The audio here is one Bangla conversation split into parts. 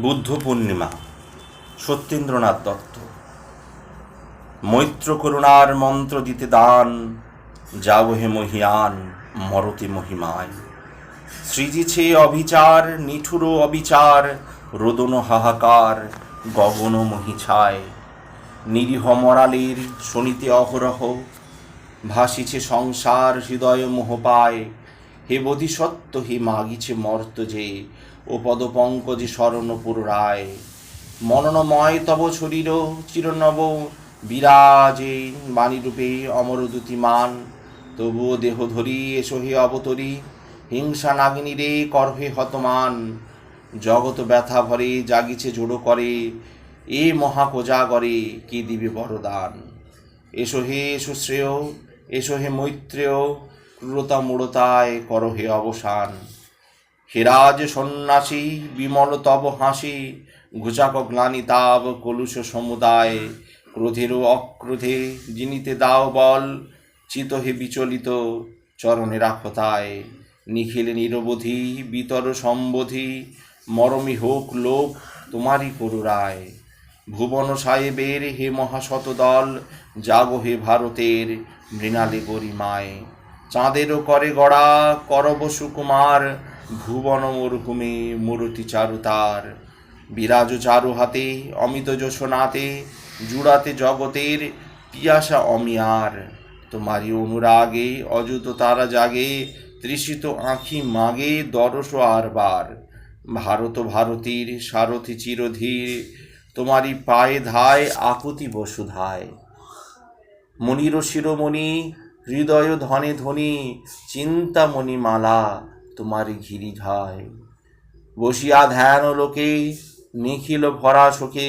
বুদ্ধ পূর্ণিমা, সত্যেন্দ্রনাথ দত্ত। মৈত্র করুণার মন্ত্র দিতে দান যাও হে মহিয়ান, মরতে মহিমায়। সৃজিছে অবিচার, নিঠুর অবিচার, রোদন হাহাকার, গগন মহিছায়। নিরীহ মরালের শনিতে অহরহ, ভাসিছে সংসার হৃদয় মোহ পায়। হে বোধিসত্ত্ব, হে মাগিছে মর্ত যে, ও পদপঙ্কজে শরণ পুরায় মননময় তব শরীর, চিরনব বিরাজে, বাণীরূপে অমরদ্যুতিমান তবুও দেহ ধরি, এসো হে অবতরী, হিংসা নাগিনী রে করহে হতমান। জগত ব্যথা ভরে, জাগিছে জোড়ো করে, এ মহাকোজাগরে কি দিবে বরদান। এসো হে, এসো শ্রেয়, এসো হে মৈত্রেয় ক্রূরতা মূঢ়তায় কর হে অবসান। হেরাজ সন্ন্যাসী, বিমল তব হাসি, ঘুচাক গ্লানি তাব কলুষ সমুদায়, ক্রোধেরও অক্রোধে জিনিতে দাও বল, চিত হে বিচলিত, চরণে রাখো তাই। নিখিলে নিরবধি, বিতর সম্বোধি, মরমি হোক লোক তোমারই করুরায় ভুবন সাহেবের হে মহাশত দল যাব হে ভারতের মৃণালে গরিমায়। চাঁদেরও করে গড়া, করব সুকুমার, ভুবন মরুভূমি, মূরতি চারুতার বিরাজ চারু হাতে, অমিত যশোনাতে জুড়াতে জগতের পিয়াসা অমিয়ার। তোমারই অনুরাগে, অযুত তারা জাগে, তৃষিত আঁখি মাগে, দরস আর বার ভারত ভারতীর সারথি চিরধীর, তোমারই পায়ে ধায়, আকুতি বসুধায় মনির শিরোমণি হৃদয় ধনে ধনি চিন্তামণি মালা তোমার ঘিরি ঘায় বসিয়া ধ্যান লোকে, নিখিল ভরা শোকে,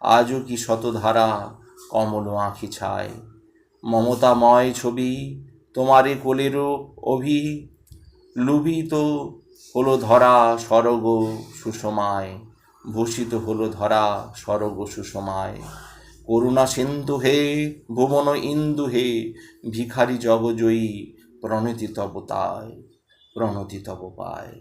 আজও কি শতধারা কমল আঁখি ছায়। মমতাময় ছবি, তোমারে কোলেরও অভি, লুভিত হলো ধরা স্বর্গ সুষমায়, ভূষিত হলো ধরা স্বর্গ সুষমায়। করুণা সিন্ধু হে ভুবন ইন্দু হে ভিখারি জগজয়ী প্রণতি তব তায় প্রণতি তব পায়